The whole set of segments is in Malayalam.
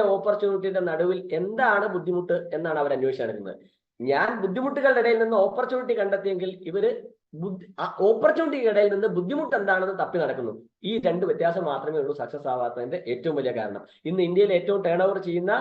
വലിയ ഓപ്പർച്യൂണിറ്റിയുടെ നടുവിൽ എന്താണ് ബുദ്ധിമുട്ട് എന്നാണ് അവർ അന്വേഷിച്ചിരുന്നത് ഞാൻ ബുദ്ധിമുട്ടുകളുടെ ഇടയിൽ നിന്ന് ഓപ്പർച്യൂണിറ്റി കണ്ടെത്തിയെങ്കിൽ ഇവർ ഓപ്പർച്യൂണിറ്റി ഇടയിൽ നിന്ന് ബുദ്ധിമുട്ട് എന്താണെന്ന് തപ്പി നടക്കുന്നു. ഈ രണ്ട് വ്യത്യാസം മാത്രമേ ഉള്ളൂ സക്സസ് ആവാത്തതിന്റെ ഏറ്റവും വലിയ കാരണം. ഇന്ന് ഇന്ത്യയിൽ ഏറ്റവും ടേൺ ഓവർ ചെയ്യുന്ന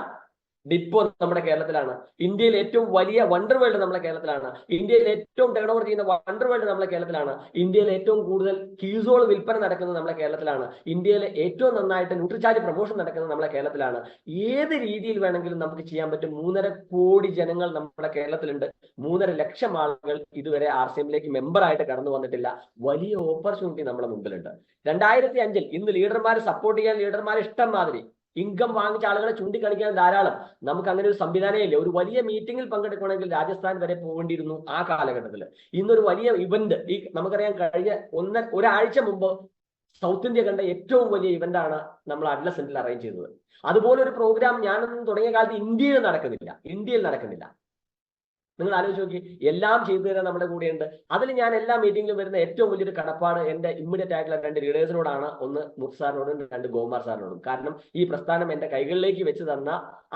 ഡിപ്പോ നമ്മുടെ കേരളത്തിലാണ്. ഇന്ത്യയിൽ ഏറ്റവും വലിയ വണ്ടർ വേൾഡ് നമ്മുടെ കേരളത്തിലാണ്. ഇന്ത്യയിൽ ഏറ്റവും ടേൺ ഓവർ ചെയ്യുന്ന വണ്ടർ വേൾഡ് നമ്മുടെ കേരളത്തിലാണ്. ഇന്ത്യയിൽ ഏറ്റവും കൂടുതൽ കീസോൾ വിൽപ്പന നടക്കുന്നത് നമ്മുടെ കേരളത്തിലാണ്. ഇന്ത്യയിലെ ഏറ്റവും നന്നായിട്ട് ന്യൂട്രിചാർജ് പ്രൊമോഷൻ നടക്കുന്നത് നമ്മുടെ കേരളത്തിലാണ്. ഏത് രീതിയിൽ വേണമെങ്കിലും നമുക്ക് ചെയ്യാൻ പറ്റും. മൂന്നര കോടി ജനങ്ങൾ നമ്മുടെ കേരളത്തിലുണ്ട്. മൂന്നര ലക്ഷം ആളുകൾ ഇതുവരെ ആർ സി എമ്മിലേക്ക് മെമ്പർ ആയിട്ട് കടന്നു വന്നിട്ടില്ല. വലിയ ഓപ്പർച്യൂണിറ്റി നമ്മുടെ മുമ്പിലുണ്ട്. രണ്ടായിരത്തി അഞ്ചിൽ ഇന്ന് ലീഡർമാരെ സപ്പോർട്ട് ചെയ്യാൻ ലീഡർമാരെ ഇഷ്ടം മാതിരി ഇൻകം വാങ്ങിച്ച ആളുകളെ ചൂണ്ടിക്കാണിക്കാൻ ധാരാളം. നമുക്ക് അങ്ങനെ ഒരു സംവിധാനം ഇല്ല. ഒരു വലിയ മീറ്റിംഗിൽ പങ്കെടുക്കണമെങ്കിൽ രാജസ്ഥാൻ വരെ പോകേണ്ടിയിരുന്നു ആ കാലഘട്ടത്തിൽ ഇന്നൊരു വലിയ ഇവന്റ് ഈ നമുക്കറിയാം കഴിഞ്ഞ ഒന്ന ഒരാഴ്ച മുമ്പ് സൗത്ത് ഇന്ത്യ കണ്ട ഏറ്റവും വലിയ ഇവന്റാണ് നമ്മൾ അഡ്ല സെന്ററിൽ അറേഞ്ച് ചെയ്തത്. അതുപോലെ ഒരു പ്രോഗ്രാം ഞാനൊന്നും തുടങ്ങിയ കാലത്ത് ഇന്ത്യയിൽ നടക്കുന്നില്ല. ഇന്ത്യയിൽ നടക്കുന്നില്ല. നിങ്ങൾ ആലോചിച്ച് നോക്കി എല്ലാം ചെയ്തു തരാൻ നമ്മുടെ കൂടെയുണ്ട്. അതിൽ ഞാൻ എല്ലാ മീറ്റിംഗിലും വരുന്ന ഏറ്റവും വലിയൊരു കടപ്പാട് എന്റെ ഇമ്മീഡിയറ്റ് ആയിട്ടുള്ള രണ്ട് ലീഡേഴ്സിനോടാണ് ഒന്ന് മുത്ത് സാറിനോടും രണ്ട് ഗോമാർ സാറിനോടും. കാരണം ഈ പ്രസ്ഥാനം എന്റെ കൈകളിലേക്ക് വെച്ച് തന്ന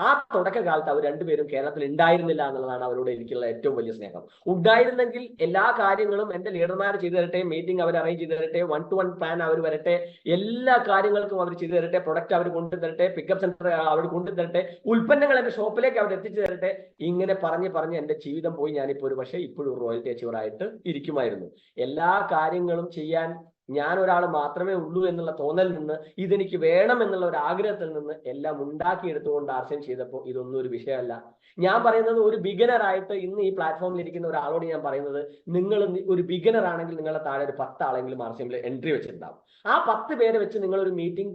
ആ തുടക്കകാലത്ത് അവർ രണ്ടുപേരും കേരളത്തിൽ ഉണ്ടായിരുന്നില്ല എന്നുള്ളതാണ് അവരോട് എനിക്കുള്ള ഏറ്റവും വലിയ സ്നേഹം. ഉണ്ടായിരുന്നെങ്കിൽ എല്ലാ കാര്യങ്ങളും എന്റെ ലീഡർമാർ ചെയ്തു തരട്ടെ മീറ്റിംഗ് അവർ അറേഞ്ച് ചെയ്തു തരട്ടെ വൺ ടു വൺ പ്ലാൻ അവർ വരട്ടെ എല്ലാ കാര്യങ്ങൾക്കും അവർ ചെയ്തു തരട്ടെ പ്രൊഡക്റ്റ് അവർ കൊണ്ടു തരട്ടെ പിക്കപ്പ് സെന്റർ അവർ കൊണ്ടു തരട്ടെ ഉൽപ്പന്നങ്ങൾ എന്റെ ഷോപ്പിലേക്ക് അവർ എത്തിച്ചു തരട്ടെ ഇങ്ങനെ പറഞ്ഞ് പറഞ്ഞ് എന്റെ ജീവിതം പോയി ഞാനിപ്പോ ഒരു പക്ഷേ ഇപ്പോഴും റോയൽറ്റി അച്ചീവറായിട്ട് ഇരിക്കുമായിരുന്നു. എല്ലാ കാര്യങ്ങളും ചെയ്യാൻ ഞാൻ ഒരാൾ മാത്രമേ ഉള്ളൂ എന്നുള്ള തോന്നലിൽ നിന്ന് ഇതെനിക്ക് വേണം എന്നുള്ള ഒരു ആഗ്രഹത്തിൽ നിന്ന് എല്ലാം ഉണ്ടാക്കിയെടുത്തുകൊണ്ട് ആർസ്യം ചെയ്തപ്പോൾ ഇതൊന്നും ഒരു വിഷയമല്ല. ഞാൻ പറയുന്നത് ഒരു ബിഗിനർ ആയിട്ട് ഇന്ന് ഈ പ്ലാറ്റ്ഫോമിൽ ഇരിക്കുന്ന ഒരാളോട് ഞാൻ പറയുന്നത് നിങ്ങൾ ഒരു ബിഗിനർ ആണെങ്കിൽ നിങ്ങളുടെ താഴെ ഒരു പത്ത് ആളെങ്കിലും ആർസ്യമിൽ എൻട്രി വെച്ചിട്ടുണ്ടാവും. ആ പത്ത് പേരെ വെച്ച് നിങ്ങൾ ഒരു മീറ്റിംഗ്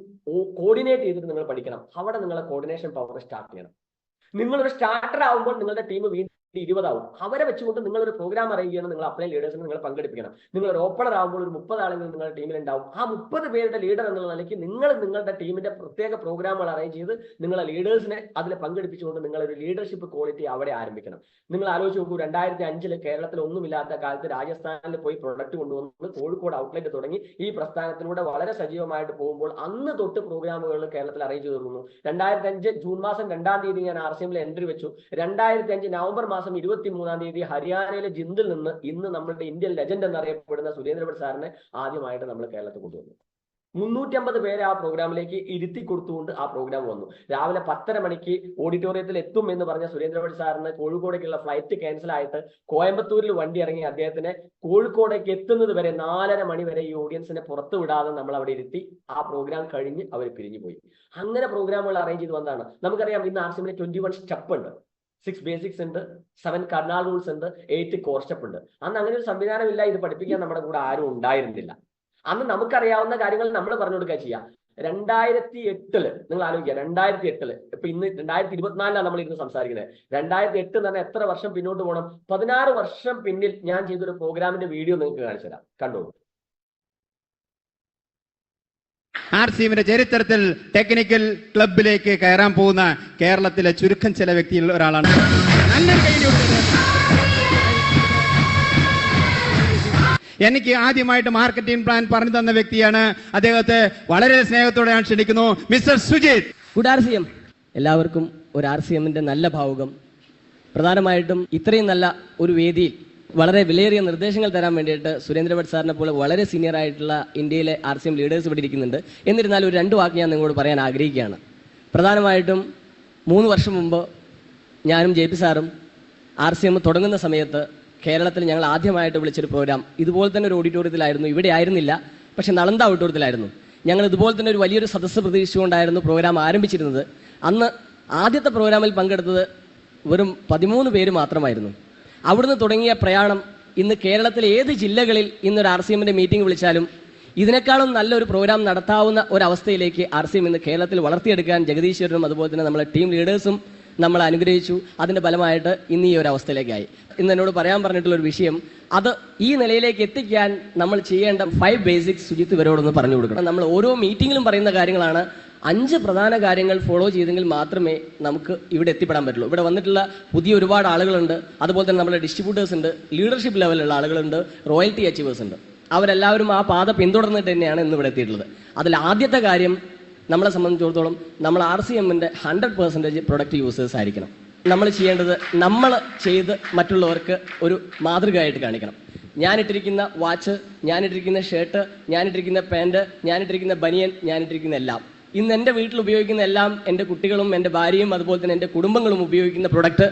കോർഡിനേറ്റ് ചെയ്തിട്ട് നിങ്ങൾ പഠിക്കണം. അവിടെ നിങ്ങളെ കോർഡിനേഷൻ പവർ സ്റ്റാർട്ട് ചെയ്യണം. നിങ്ങളൊരു സ്റ്റാർട്ടർ ആവുമ്പോൾ നിങ്ങളുടെ ടീം വീണ്ടും ഇരുപതാവും. അവരെ വെച്ചുകൊണ്ട് നിങ്ങൾ ഒരു പ്രോഗ്രാം അറേഞ്ച് ചെയ്യണം നിങ്ങൾ അപ്ലൈ ലീഡേഴ്സിനെ നിങ്ങൾ പങ്കെടുപ്പിക്കണം. നിങ്ങൾ ഒരു ഓപ്പണർ ആകുമ്പോൾ ഒരു മുപ്പത് ആളുകൾ നിങ്ങളുടെ ടീമിൽ ഉണ്ടാവും. ആ മുപ്പത് പേരുടെ ലീഡർ എന്നുള്ള നിലയ്ക്ക് നിങ്ങൾ നിങ്ങളുടെ ടീമിന്റെ പ്രത്യേക പ്രോഗ്രാമുകൾ അറേഞ്ച് ചെയ്ത് നിങ്ങളെ ലീഡേഴ്സിനെ അതിൽ പങ്കെടുപ്പിച്ചുകൊണ്ട് നിങ്ങൾ ഒരു ലീഡർഷിപ്പ് ക്വാളിറ്റി അവിടെ ആരംഭിക്കണം. നിങ്ങൾ ആലോചിച്ച് നോക്കൂ രണ്ടായിരത്തി അഞ്ചിൽ കേരളത്തിൽ ഒന്നുമില്ലാത്ത കാലത്ത് രാജസ്ഥാനിൽ പോയി പ്രൊഡക്റ്റ് കൊണ്ടുവന്ന് കോഴിക്കോട് ഔട്ട്ലെറ്റ് തുടങ്ങി ഈ പ്രസ്ഥാനത്തിലൂടെ വളരെ സജീവമായിട്ട് പോകുമ്പോൾ അന്ന് തൊട്ട് പ്രോഗ്രാമുകൾ കേരളത്തിൽ അറേഞ്ച് ചെയ്തിരുന്നു രണ്ടായിരത്തി അഞ്ച് ജൂൺ മാസം രണ്ടാം തീയതി ഞാൻ ആർ സി എൻട്രി വെച്ചു. രണ്ടായിരത്തി അഞ്ച് നവംബർ മാസം ഇരുപത്തി മൂന്നാം തീയതി ഹരിയാനയിലെ ജിന്ദിൽ നിന്ന് ഇന്ന് നമ്മുടെ ഇന്ത്യൻ ലെജൻഡ് എന്നറിയപ്പെടുന്ന സുരേന്ദ്രഭട്ട് സാറിനെ ആദ്യമായിട്ട് നമ്മൾ കേരളത്തിൽ കൊണ്ടുവന്നു. മുന്നൂറ്റമ്പത് പേരെ ആ പ്രോഗ്രാമിലേക്ക് ഇരുത്തി കൊടുത്തുകൊണ്ട് ആ പ്രോഗ്രാം വന്നു. രാവിലെ പത്തര മണിക്ക് ഓഡിറ്റോറിയത്തിൽ എത്തും എന്ന് പറഞ്ഞ സുരേന്ദ്രഭട്ട് സാറിന് കോഴിക്കോടേക്കുള്ള ഫ്ലൈറ്റ് ക്യാൻസൽ ആയിട്ട് കോയമ്പത്തൂരിൽ വണ്ടി ഇറങ്ങി അദ്ദേഹത്തിനെ കോഴിക്കോടേക്ക് എത്തുന്നത് വരെ നാലര മണി വരെ ഈ ഓഡിയൻസിനെ പുറത്തു വിടാതെ നമ്മൾ അവിടെ ഇരുത്തി ആ പ്രോഗ്രാം കഴിഞ്ഞ് അവർ പിരിഞ്ഞു പോയി അങ്ങനെ പ്രോഗ്രാമുകൾ അറേഞ്ച് ചെയ്ത് വന്നതാണ്. നമുക്കറിയാം ഇന്ന് ആർ ട്വന്റി വൺ സ്റ്റെപ്പ് ഉണ്ട് സിക്സ് ബേസിക്സ് ഉണ്ട് സെവൻ കർണാൾ റൂൾസ് ഉണ്ട് എയ്റ്റ് കോർ ഉണ്ട്. അന്ന് അങ്ങനെ ഒരു സംവിധാനമില്ല ഇത് പഠിപ്പിക്കാൻ നമ്മുടെ കൂടെ ആരും ഉണ്ടായിരുന്നില്ല. അന്ന് നമുക്കറിയാവുന്ന കാര്യങ്ങൾ നമ്മൾ പറഞ്ഞു കൊടുക്കുക ചെയ്യാം. രണ്ടായിരത്തി എട്ടിൽ നിങ്ങൾ ആലോചിക്കുക രണ്ടായിരത്തി എട്ടിൽ ഇപ്പൊ ഇന്ന് രണ്ടായിരത്തി ഇരുപത്തിനാലിലാണ് നമ്മൾ ഇന്ന് സംസാരിക്കുന്നത്. രണ്ടായിരത്തി എട്ട് എന്ന് പറഞ്ഞാൽ എത്ര വർഷം പിന്നോട്ട് പോകണം പതിനാറ് വർഷം പിന്നിൽ ഞാൻ ചെയ്തൊരു പ്രോഗ്രാമിന്റെ വീഡിയോ നിങ്ങൾക്ക് കാണിച്ചു തരാം. കണ്ടോളൂ ആർ സി എമ്മിന്റെ ചരിത്രത്തിൽ ടെക്നിക്കൽ ക്ലബിലേക്ക് കയറാൻ പോകുന്ന കേരളത്തിലെ ചുരുക്കം ചില വ്യക്തിയിൽ ഒരാളാണ്. എനിക്ക് ആദ്യമായിട്ട് മാർക്കറ്റിംഗ് പ്ലാൻ പറഞ്ഞു തന്ന വ്യക്തിയാണ്. അദ്ദേഹത്തെ വളരെ സ്നേഹത്തോടെ ഞാൻ ക്ഷണിക്കുന്നു. Mister Sujith. Good R C M എല്ലാവർക്കും ഒരു ആർ സി എമ്മിന്റെ നല്ല ഭാവുകം. പ്രധാനമായിട്ടും ഇത്രയും നല്ല ഒരു വേദിയിൽ വളരെ വിലയേറിയ നിർദ്ദേശങ്ങൾ തരാൻ വേണ്ടിയിട്ട് സുരേന്ദ്ര ഭട്ട് സാറിനെ പോലെ വളരെ സീനിയർ ആയിട്ടുള്ള ഇന്ത്യയിലെ ആർ സി എം ലീഡേഴ്സ് ഇവിടെ ഇരിക്കുന്നുണ്ട്. എന്നിരുന്നാലും ഒരു രണ്ട് വാക്ക് ഞാൻ നിങ്ങളോട് പറയാൻ ആഗ്രഹിക്കുകയാണ്. പ്രധാനമായിട്ടും മൂന്ന് വർഷം മുമ്പ് ഞാനും ജെ പി സാറും ആർ സി എം തുടങ്ങുന്ന സമയത്ത് കേരളത്തിൽ ഞങ്ങൾ ആദ്യമായിട്ട് വിളിച്ചൊരു പ്രോഗ്രാം ഇതുപോലെ തന്നെ ഒരു ഓഡിറ്റോറിയത്തിലായിരുന്നു ഇവിടെ ആയിരുന്നില്ല പക്ഷെ നളന്ത ഓഡിറ്റോറിയത്തിലായിരുന്നു ഞങ്ങൾ ഇതുപോലെ തന്നെ ഒരു വലിയൊരു സദസ്സ് പ്രതീക്ഷിച്ചുകൊണ്ടായിരുന്നു പ്രോഗ്രാം ആരംഭിച്ചിരുന്നത്. അന്ന് ആദ്യത്തെ പ്രോഗ്രാമിൽ പങ്കെടുത്തത് വെറും പതിമൂന്ന് പേര് മാത്രമായിരുന്നു. അവിടുന്ന് തുടങ്ങിയ പ്രയാണം ഇന്ന് കേരളത്തിലെ ഏത് ജില്ലകളിൽ ഇന്നൊരു ആർ സി മീറ്റിംഗ് വിളിച്ചാലും ഇതിനേക്കാളും നല്ലൊരു പ്രോഗ്രാം നടത്താവുന്ന ഒരവസ്ഥയിലേക്ക് ആർ സി എം ഇന്ന് കേരളത്തിൽ വളർത്തിയെടുക്കാൻ ജഗദീശ്വരനും അതുപോലെ തന്നെ നമ്മളെ ടീം ലീഡേഴ്സും നമ്മളെ അനുഗ്രഹിച്ചു. അതിന്റെ ഫലമായിട്ട് ഇന്ന് ഈ ഒരു അവസ്ഥയിലേക്കായി. ഇന്ന് എന്നോട് പറയാൻ പറഞ്ഞിട്ടുള്ള ഒരു വിഷയം അത് ഈ നിലയിലേക്ക് എത്തിക്കാൻ നമ്മൾ ചെയ്യേണ്ട ഫൈവ് ബേസിക്സ് സുജിത്ത് ഇവരോടൊന്ന് പറഞ്ഞു കൊടുക്കണം. നമ്മൾ ഓരോ മീറ്റിങ്ങിലും പറയുന്ന കാര്യങ്ങളാണ് അഞ്ച് പ്രധാന കാര്യങ്ങൾ ഫോളോ ചെയ്തെങ്കിൽ മാത്രമേ നമുക്ക് ഇവിടെ എത്തിപ്പെടാൻ പറ്റുള്ളൂ. ഇവിടെ വന്നിട്ടുള്ള പുതിയ ഒരുപാട് ആളുകളുണ്ട്. അതുപോലെ തന്നെ നമ്മുടെ ഡിസ്ട്രിബ്യൂട്ടേഴ്സ് ഉണ്ട്. ലീഡർഷിപ്പ് ലെവലുള്ള ആളുകളുണ്ട്. റോയൽറ്റി അച്ചീവേഴ്സ് ഉണ്ട്. അവരെല്ലാവരും ആ പാത പിന്തുടർന്നിട്ട് തന്നെയാണ് ഇന്ന് ഇവിടെ എത്തിയിട്ടുള്ളത്. അതിൽ ആദ്യത്തെ കാര്യം നമ്മളെ സംബന്ധിച്ചിടത്തോളം നമ്മൾ ആർ സി എമ്മിന്റെ ഹൺഡ്രഡ് പെർസെന്റേജ് പ്രൊഡക്റ്റ് യൂസേഴ്സ് ആയിരിക്കണം. നമ്മൾ ചെയ്യേണ്ടത് നമ്മൾ ചെയ്ത് മറ്റുള്ളവർക്ക് ഒരു മാതൃകയായിട്ട് കാണിക്കണം. ഞാനിട്ടിരിക്കുന്ന വാച്ച് ഞാനിട്ടിരിക്കുന്ന ഷർട്ട് ഞാനിട്ടിരിക്കുന്ന പാന്റ് ഞാനിട്ടിരിക്കുന്ന ബനിയൻ ഞാനിട്ടിരിക്കുന്ന എല്ലാം. ഇന്ന് എന്റെ വീട്ടിൽ ഉപയോഗിക്കുന്ന എല്ലാം എന്റെ കുട്ടികളും എന്റെ ഭാര്യയും അതുപോലെ തന്നെ എന്റെ കുടുംബങ്ങളും ഉപയോഗിക്കുന്ന പ്രൊഡക്റ്റ്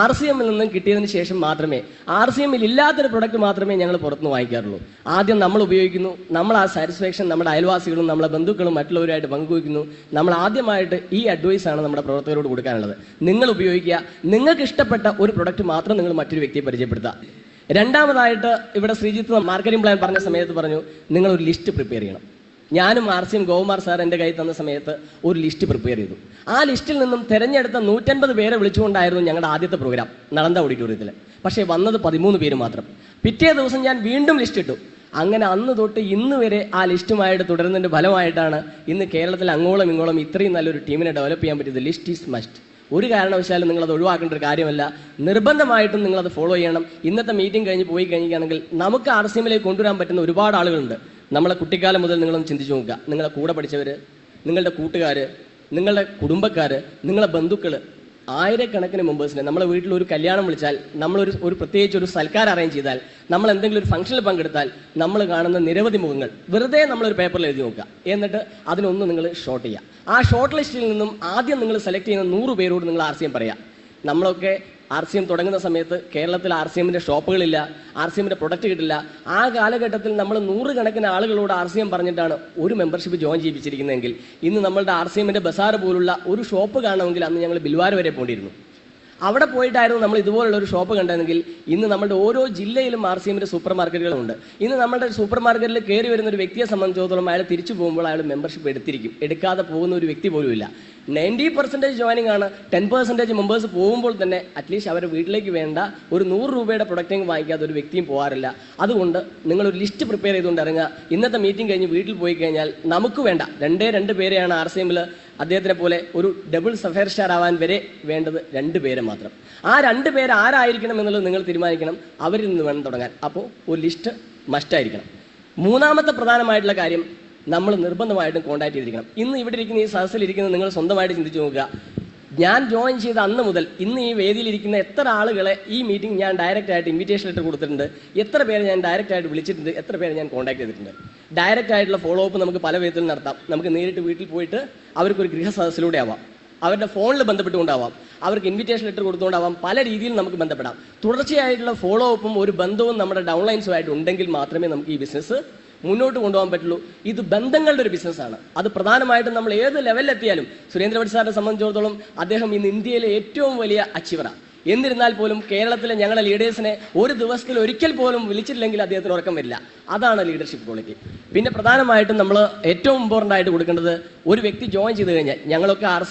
ആർ സി എമ്മിൽ നിന്നും കിട്ടിയതിന് ശേഷം മാത്രമേ ആർ സി എമ്മിൽ ഇല്ലാത്തൊരു പ്രൊഡക്റ്റ് മാത്രമേ ഞങ്ങൾ പുറത്തുനിന്ന് വാങ്ങിക്കാറുള്ളൂ. ആദ്യം നമ്മൾ ഉപയോഗിക്കുന്നു നമ്മൾ ആ സാറ്റിസ്ഫാക്ഷൻ നമ്മുടെ അയൽവാസികളും നമ്മുടെ ബന്ധുക്കളും മറ്റുള്ളവരുമായിട്ട് പങ്കുവയ്ക്കുന്നു. നമ്മൾ ആദ്യമായിട്ട് ഈ അഡ്വൈസ് ആണ് നമ്മുടെ പ്രവർത്തകരോട് കൊടുക്കാനുള്ളത്. നിങ്ങൾ ഉപയോഗിക്കുക നിങ്ങൾക്ക് ഇഷ്ടപ്പെട്ട ഒരു പ്രൊഡക്റ്റ് മാത്രം നിങ്ങൾ മറ്റൊരു വ്യക്തിയെ പരിചയപ്പെടുത്തുക. രണ്ടാമതായിട്ട് ഇവിടെ ശ്രീജിത്ത് മാർക്കറ്റിംഗ് പ്ലാൻ പറഞ്ഞ സമയത്ത് പറഞ്ഞു നിങ്ങൾ ഒരു ലിസ്റ്റ് പ്രിപ്പയർ ചെയ്യണം. ഞാനും ആർ സിയും ഗോകുമാർ സാർ എന്റെ കയ്യിൽ തന്ന സമയത്ത് ഒരു ലിസ്റ്റ് പ്രിപ്പയർ ചെയ്തു. ആ ലിസ്റ്റിൽ നിന്നും തിരഞ്ഞെടുത്ത നൂറ്റൻപത് പേരെ വിളിച്ചുകൊണ്ടായിരുന്നു ഞങ്ങളുടെ ആദ്യത്തെ പ്രോഗ്രാം നളന്ത ഓഡിറ്റോറിയത്തിൽ പക്ഷേ വന്നത് പതിമൂന്ന് പേര് മാത്രം. പിറ്റേ ദിവസം ഞാൻ വീണ്ടും ലിസ്റ്റ് ഇട്ടു. അങ്ങനെ അന്ന് തൊട്ട് ഇന്ന് വരെ ആ ലിസ്റ്റുമായിട്ട് തുടരുന്നതിന്റെ ഫലമായിട്ടാണ് ഇന്ന് കേരളത്തിൽ അങ്ങോളം ഇങ്ങോളം ഇത്രയും നല്ലൊരു ടീമിനെ ഡെവലപ്പ് ചെയ്യാൻ പറ്റിയത്. ലിസ്റ്റ് ഈസ് മസ്റ്റ് ഒരു കാരണവശാലും നിങ്ങളത് ഒഴിവാക്കേണ്ട ഒരു കാര്യമല്ല. നിർബന്ധമായിട്ടും നിങ്ങളത് ഫോളോ ചെയ്യണം. ഇന്നത്തെ മീറ്റിംഗ് കഴിഞ്ഞ് പോയി കഴിഞ്ഞിരിക്കുകയാണെങ്കിൽ നമുക്ക് ആർ സി എമ്മിലേക്ക് കൊണ്ടുവരാൻ പറ്റുന്ന ഒരുപാട് ആളുകളുണ്ട്. നമ്മളെ കുട്ടിക്കാലം മുതൽ നിങ്ങളൊന്ന് ചിന്തിച്ചു നോക്കുക. നിങ്ങളെ കൂടെ പഠിച്ചവർ നിങ്ങളുടെ കൂട്ടുകാർ നിങ്ങളുടെ കുടുംബക്കാർ നിങ്ങളെ ബന്ധുക്കൾ ആയിരക്കണക്കിന് മെമ്പേഴ്സിനെ നമ്മളെ വീട്ടിൽ ഒരു കല്യാണം വിളിച്ചാൽ നമ്മളൊരു ഒരു പ്രത്യേകിച്ച് ഒരു സൽക്കാരം അറേഞ്ച് ചെയ്താൽ നമ്മൾ എന്തെങ്കിലും ഒരു ഫംഗ്ഷനിൽ പങ്കെടുത്താൽ നമ്മൾ കാണുന്ന നിരവധി മുഖങ്ങൾ. വെറുതെ നമ്മളൊരു പേപ്പറിൽ എഴുതി നോക്കുക. എന്നിട്ട് അതിനൊന്ന് നിങ്ങൾ ഷോർട്ട് ചെയ്യുക. ആ ഷോർട്ട് ലിസ്റ്റിൽ നിന്നും ആദ്യം നിങ്ങൾ സെലക്ട് ചെയ്യുന്ന നൂറ് പേരോട് നിങ്ങൾ ആർ സി എം പറയാം നമ്മളൊക്കെ ആർ സി എം തുടങ്ങുന്ന സമയത്ത് കേരളത്തിൽ ആർ സി എമ്മിന്റെ ഷോപ്പുകളില്ല ആർ സി എമ്മിന്റെ പ്രൊഡക്റ്റ് കിട്ടില്ല. ആ കാലഘട്ടത്തിൽ നമ്മൾ നൂറുകണക്കിന് ആളുകളോട് ആർ സി എം പറഞ്ഞിട്ടാണ് ഒരു മെമ്പർഷിപ്പ് ജോയിൻ ചെയ്യിപ്പിച്ചിരിക്കുന്നതെങ്കിൽ ഇന്ന് നമ്മളുടെ ആർ സി എമ്മിന്റെ ബസാർ പോലുള്ള ഒരു ഷോപ്പ് കാണണമെങ്കിൽ അന്ന് ഞങ്ങൾ ബിൽവാര വരെ പോണ്ടിയിരുന്നു. അവിടെ പോയിട്ടായിരുന്നു നമ്മൾ ഇതുപോലുള്ള ഒരു ഷോപ്പ് കണ്ടതെങ്കിൽ ഇന്ന് നമ്മുടെ ഓരോ ജില്ലയിലും ആർ സി എമ്മിന്റെ സൂപ്പർ മാർക്കറ്റുകളുണ്ട് ഇന്ന് നമ്മുടെ സൂപ്പർ മാർക്കറ്റിൽ കയറി വരുന്ന ഒരു വ്യക്തിയെ സംബന്ധിച്ചിടത്തോളം അയാൾ തിരിച്ചു പോകുമ്പോൾ അയാൾ മെമ്പർഷിപ്പ് എടുത്തിരിക്കും. എടുക്കാതെ പോകുന്ന ഒരു വ്യക്തി പോലും ഇല്ല നയന്റി പെർസെന്റേജ് ജോയിനിങ് ആണ്. ടെൻ പെർസെന്റേജ് മെമ്പേഴ്സ് പോകുമ്പോൾ തന്നെ അറ്റ്ലീസ്റ്റ് അവരുടെ വീട്ടിലേക്ക് വേണ്ട ഒരു നൂറ് രൂപയുടെ പ്രൊഡക്റ്റിങ് വാങ്ങിക്കാതെ ഒരു വ്യക്തിയും പോകാറില്ല. അതുകൊണ്ട് നിങ്ങൾ ഒരു ലിസ്റ്റ് പ്രിപ്പയർ ചെയ്തുകൊണ്ട് ഇറങ്ങുക. ഇന്നത്തെ മീറ്റിംഗ് കഴിഞ്ഞ് വീട്ടിൽ പോയി കഴിഞ്ഞാൽ നമുക്ക് വേണ്ട. രണ്ടേ രണ്ട് പേരെയാണ് ആർ സി എമ്മിൽ അദ്ദേഹത്തിനെ പോലെ ഒരു ഡബിൾ സഫയർ സ്റ്റാർ ആവാൻ വരെ വേണ്ടത് രണ്ട് പേരെ മാത്രം. ആ രണ്ട് പേര് ആരായിരിക്കണം എന്നുള്ളത് നിങ്ങൾ തീരുമാനിക്കണം. അവരിൽ നിന്ന് വേണം തുടങ്ങാൻ. അപ്പോൾ ഒരു ലിസ്റ്റ് മസ്റ്റായിരിക്കണം മൂന്നാമത്തെ പ്രധാനമായിട്ടുള്ള കാര്യം നമ്മൾ നിർബന്ധമായിട്ടും കോൺടാക്ട് ചെയ്തിരിക്കണം. ഇന്ന് ഇവിടെ ഇരിക്കുന്ന ഈ സദസ്സിൽ ഇരിക്കുന്ന നിങ്ങൾ സ്വന്തമായിട്ട് ചിന്തിച്ചു നോക്കുക. ഞാൻ ജോയിൻ ചെയ്ത അന്ന് മുതൽ ഇന്ന് ഈ വേദിയിൽ ഇരിക്കുന്ന എത്ര ആളുകളെ ഈ മീറ്റിംഗ് ഞാൻ ഡയറക്റ്റ് ആയിട്ട് ഇൻവിറ്റേഷൻ ലെറ്റർ കൊടുത്തിട്ടുണ്ട് എത്ര പേരെ ഞാൻ ഡയറക്റ്റ് ആയിട്ട് വിളിച്ചിട്ടുണ്ട് എത്ര പേരെ ഞാൻ കോൺടാക്ട് ചെയ്തിട്ടുണ്ട്. ഡയറക്റ്റ് ആയിട്ടുള്ള ഫോളോ അപ്പ് നമുക്ക് പല വിധത്തിൽ നടത്താം. നമുക്ക് നേരിട്ട് വീട്ടിൽ പോയിട്ട് അവർക്കൊരു ഗൃഹ സദസ്സിലൂടെ ആവാം. അവരുടെ ഫോണിൽ ബന്ധപ്പെട്ടുകൊണ്ടാവാം. അവർക്ക് ഇൻവിറ്റേഷൻ ലെറ്റർ കൊടുത്തുകൊണ്ടാവാം. പല രീതിയിൽ നമുക്ക് ബന്ധപ്പെടാം. തുടർച്ചയായിട്ടുള്ള ഫോളോ അപ്പും ഒരു ബന്ധവും നമ്മുടെ ഡൗൺലൈൻസുമായിട്ട് ഉണ്ടെങ്കിൽ മാത്രമേ നമുക്ക് ഈ ബിസിനസ് മുന്നോട്ട് കൊണ്ടുപോകാൻ പറ്റുള്ളൂ. ഇത് ബന്ധങ്ങളുടെ ഒരു ബിസിനസ്സാണ് അത് പ്രധാനമായിട്ടും നമ്മൾ ഏത് ലെവലിലെത്തിയാലും സുരേന്ദ്രഭട്ട് സാറിനെ സംബന്ധിച്ചിടത്തോളം അദ്ദേഹം ഇന്ന് ഇന്ത്യയിലെ ഏറ്റവും വലിയ അച്ചീവറാണ് എന്നിരുന്നാൽ പോലും കേരളത്തിലെ ഞങ്ങളുടെ ലീഡേഴ്സിനെ ഒരു ദിവസത്തിൽ ഒരിക്കൽ പോലും വിളിച്ചില്ലെങ്കിൽ അദ്ദേഹത്തിന് ഉറക്കം വരില്ല. അതാണ് ലീഡർഷിപ്പ് ക്വാളിറ്റി പിന്നെ പ്രധാനമായിട്ടും നമ്മൾ ഏറ്റവും ഇമ്പോർട്ടന്റ് ആയിട്ട് കൊടുക്കേണ്ടത് ഒരു വ്യക്തി ജോയിൻ ചെയ്ത് കഴിഞ്ഞാൽ ഞങ്ങളൊക്കെ ആർ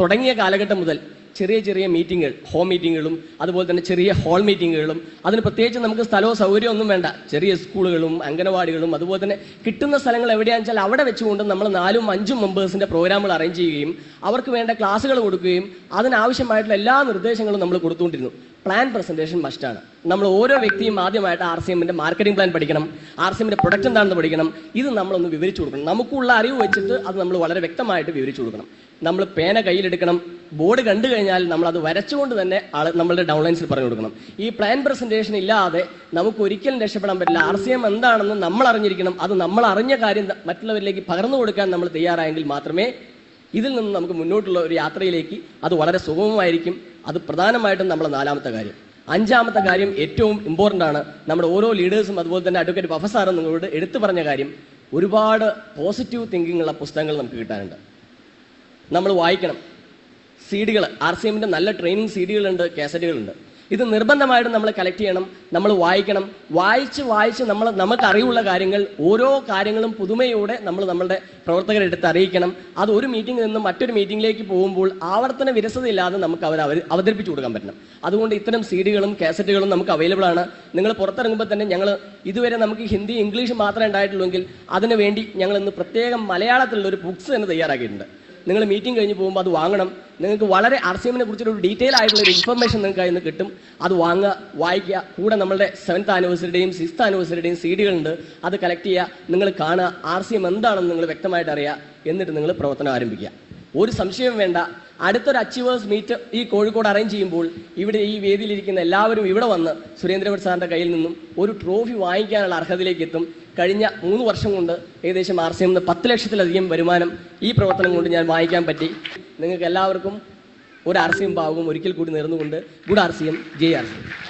തുടങ്ങിയ കാലഘട്ടം മുതൽ ചെറിയ ചെറിയ മീറ്റിങ്ങുകൾ ഹോം മീറ്റിങ്ങുകളും അതുപോലെ തന്നെ ചെറിയ ഹാൾ മീറ്റിങ്ങുകളും അതിന് പ്രത്യേകിച്ച് നമുക്ക് സ്ഥലവും സൗകര്യമോ ഒന്നും വേണ്ട. ചെറിയ സ്കൂളുകളും അംഗനവാടികളും അതുപോലെ തന്നെ കിട്ടുന്ന സ്ഥലങ്ങൾ എവിടെയാണെന്ന് വെച്ചാൽ അവിടെ വെച്ചുകൊണ്ട് നമ്മൾ നാലും അഞ്ചും മെമ്പേഴ്സിന്റെ പ്രോഗ്രാമുകൾ അറേഞ്ച് ചെയ്യുകയും അവർക്ക് വേണ്ട ക്ലാസ്സുകൾ കൊടുക്കുകയും അതിനാവശ്യമായിട്ടുള്ള എല്ലാ നിർദ്ദേശങ്ങളും നമ്മൾ കൊടുത്തുകൊണ്ടിരുന്നു. പ്ലാൻ പ്രസന്റേഷൻ മസ്റ്റാണ് നമ്മൾ ഓരോ വ്യക്തിയും ആദ്യമായിട്ട് ആർ സി എമ്മിന്റെ മാർക്കറ്റിംഗ് പ്ലാൻ പഠിക്കണം. ആർ സി എമ്മിന്റെ പ്രൊഡക്റ്റ് എന്താണെന്ന് പഠിക്കണം. ഇത് നമ്മളൊന്ന് വിവരിച്ചു കൊടുക്കണം. നമുക്കുള്ള അറിവ് വെച്ചിട്ട് അത് നമ്മൾ വളരെ വ്യക്തമായിട്ട് വിവരിച്ചു കൊടുക്കണം. നമ്മൾ പേന കയ്യിലെടുക്കണം. ബോർഡ് കണ്ടു കഴിഞ്ഞാൽ നമ്മൾ അത് വരച്ചുകൊണ്ട് തന്നെ നമ്മളുടെ ഡൗൺലൈൻസിൽ പറഞ്ഞു കൊടുക്കണം. ഈ പ്ലാൻ പ്രസന്റേഷൻ ഇല്ലാതെ നമുക്ക് ഒരിക്കലും രക്ഷപ്പെടാൻ പറ്റില്ല. ആർ സി എം എന്താണെന്ന് നമ്മൾ അറിഞ്ഞിരിക്കണം. അത് നമ്മൾ അറിഞ്ഞ കാര്യം മറ്റുള്ളവരിലേക്ക് പകർന്നു കൊടുക്കാൻ നമ്മൾ തയ്യാറായെങ്കിൽ മാത്രമേ ഇതിൽ നിന്ന് നമുക്ക് മുന്നോട്ടുള്ള ഒരു യാത്രയിലേക്ക് അത് വളരെ സുഗമമായിരിക്കും. അത് പ്രധാനമായിട്ടും നമ്മുടെ നാലാമത്തെ കാര്യം. അഞ്ചാമത്തെ കാര്യം ഏറ്റവും ഇമ്പോർട്ടന്റ് ആണ്. നമ്മുടെ ഓരോ ലീഡേഴ്സും അതുപോലെ തന്നെ അഡ്വക്കേറ്റ് പ്രൊഫസറും നിങ്ങളോട് എടുത്തു പറഞ്ഞ കാര്യം ഒരുപാട് പോസിറ്റീവ് തിങ്കിങ് ഉള്ള പുസ്തകങ്ങൾ നമുക്ക് കിട്ടാനുണ്ട്. നമ്മൾ വായിക്കണം. സി ഡികൾ ആർ സി എമ്മിന്റെ നല്ല ട്രെയിനിങ് സി ഡികളുണ്ട് കാസറ്റുകളുണ്ട് ഇത് നിർബന്ധമായിട്ടും നമ്മൾ കളക്ട് ചെയ്യണം നമ്മൾ വായിക്കണം. വായിച്ച് വായിച്ച് നമ്മൾ നമുക്ക് അറിവുള്ള കാര്യങ്ങൾ ഓരോ കാര്യങ്ങളും പുതുമയോടെ നമ്മൾ നമ്മളുടെ പ്രവർത്തകരെ എടുത്ത് അറിയിക്കണം. അത് ഒരു മീറ്റിംഗിൽ നിന്ന് മറ്റൊരു മീറ്റിംഗിലേക്ക് പോകുമ്പോൾ ആവർത്തന വിരസതയില്ലാതെ നമുക്ക് അവർ അവ- അവതരിപ്പിച്ചു കൊടുക്കാൻ പറ്റണം. അതുകൊണ്ട് ഇത്തരം സീഡുകളും കാസറ്റുകളും നമുക്ക് അവൈലബിൾ ആണ്. നിങ്ങൾ പുറത്തിറങ്ങുമ്പോൾ തന്നെ ഞങ്ങൾ ഇതുവരെ നമുക്ക് ഹിന്ദി ഇംഗ്ലീഷ് മാത്രമേ ഉണ്ടായിട്ടുള്ളൂ എങ്കിൽ അതിനുവേണ്ടി ഞങ്ങൾ ഇന്ന് പ്രത്യേകം മലയാളത്തിലുള്ള ഒരു ബുക്സ് തന്നെ തയ്യാറാക്കിയിട്ടുണ്ട്. നിങ്ങൾ മീറ്റിംഗ് കഴിഞ്ഞ് പോകുമ്പോൾ അത് വാങ്ങണം. നിങ്ങൾക്ക് വളരെ ആർ സി എമ്മിനെ കുറിച്ചൊരു ഡീറ്റെയിൽ ആയിട്ടുള്ള ഒരു ഇൻഫർമേഷൻ നിങ്ങൾക്ക് അതിൽ നിന്ന് കിട്ടും. അത് വാങ്ങുക വായിക്കുക. കൂടെ നമ്മളുടെ സെവൻത്ത് ആനിവേഴ്സറിയുടെയും സിക്സ്ത് ആനിവേഴ്സറിയുടെയും സി ഡികളുണ്ട് അത് കളക്ട് ചെയ്യുക നിങ്ങൾ കാണുക ആർ സി എം എന്താണെന്ന് നിങ്ങൾ വ്യക്തമായിട്ട് അറിയുക എന്നിട്ട് നിങ്ങൾ പ്രവർത്തനം ആരംഭിക്കുക. ഒരു സംശയം വേണ്ട. അടുത്തൊരു അച്ചീവേഴ്സ് മീറ്റ് ഈ കോഴിക്കോട് അറേഞ്ച് ചെയ്യുമ്പോൾ ഇവിടെ ഈ വേദിയിലിരിക്കുന്ന എല്ലാവരും ഇവിടെ വന്ന് സുരേന്ദ്രഭട്ട് കയ്യിൽ നിന്നും ഒരു ട്രോഫി വാങ്ങിക്കാനുള്ള അർഹതയിലേക്ക് എത്തും. കഴിഞ്ഞ മൂന്ന് വർഷം കൊണ്ട് ഏകദേശം ആർ സി എം പത്ത് ലക്ഷത്തിലധികം വരുമാനം ഈ പ്രവർത്തനം കൊണ്ട് ഞാൻ വായിക്കാൻ പറ്റി. നിങ്ങൾക്ക് എല്ലാവർക്കും ഒരു ആർ സി എം ഭാഗവും ഒരിക്കൽ കൂടി നേർന്നുകൊണ്ട് good R C M J R C M